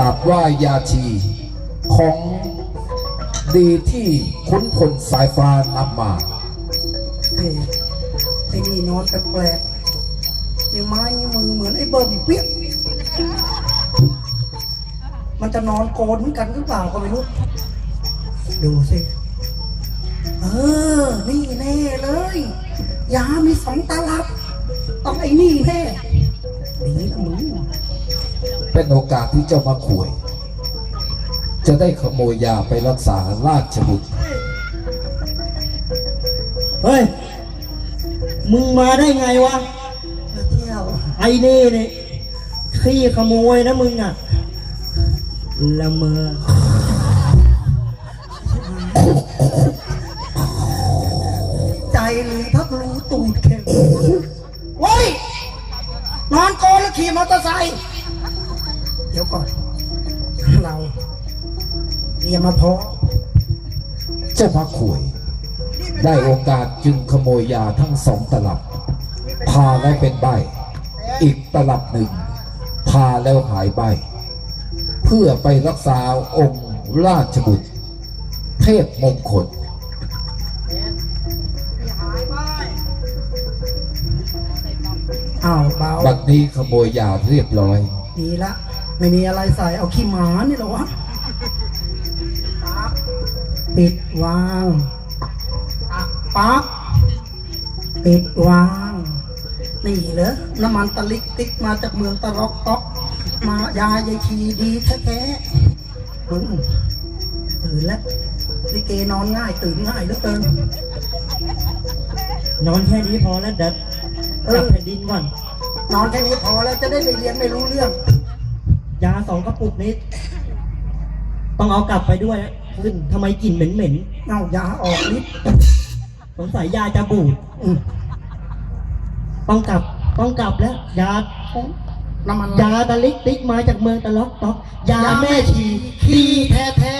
กราบไหว้ยาชีของดีที่ขุนพลสายฟ้านำมาเฮ้ยไอ้นี่นอนแปลกๆนี่ไม้นี่มือเหมือนไอ้เบิร์มเปี้ยมันจะนอนโกนเหมือนกันหรือเปล่าก็ไม่รู้ ดูสิ เออ นี่แน่เลย ยามีสองตลับ ต้องไอ้นี่แน่ดีนะมึง เป็นโอกาสที่เจ้ามาขวย จะได้ขโมยยาไปรักษาราชบุตร เฮ้ย มึงมาได้ไงวะ มาเที่ยว ไอ้นี่เนี่ยขี้ขโมยนะมึงอะ ละเมอ ใจหรือพักรูตูดแข็งโว้ย นอนโกนแล้วขี่มอเตอร์ไซค์ เดี๋ยวก่อน เราเรียนมาพอเจ้ามาขวย ได้โอกาสจึงขโมยยาทั้งสองตลับ พาแล้วเป็นใบ อีกตลับหนึ่ง พาแล้วหายใบ เพื่อไปรักษาองค์ราชบุตร เทพมงคลอ้าวเบาบัดนี้ขโมยยาเรียบร้อย ดีละ ไม่มีอะไรใส่เอาขี้หมานี่เหรอวะปั๊บปิดวางอะปั๊บปิดวาง นี่เหรอน้ำมันตะลิกติ๊กมาจากเมืองตะรอกต๊อก มายายายชีดีแท้ๆอืมตื่นแล้วลิเกนอนง่ายตื่นง่ายเหลือเกินนอนแค่นี้พอแล้วเด็ดเออจับแผ่นดินก่อน นอนแค่นี้พอแล้วจะได้ไปเรียนไม่รู้เรื่อง ยาสองกระปุกนี้ ต้องเอากลับไปด้วยนะซึ่งทำไมกลิ่นเหม็นเอายาออกนิดๆสงสัยยาจะบูดอืมต้องกลับ ต้องกลับแล้ว ยา น้ำมันยาตะลิกติ๊กมาจากเมืองตะล็อกต๊อกยาแม่ชีขี้แท้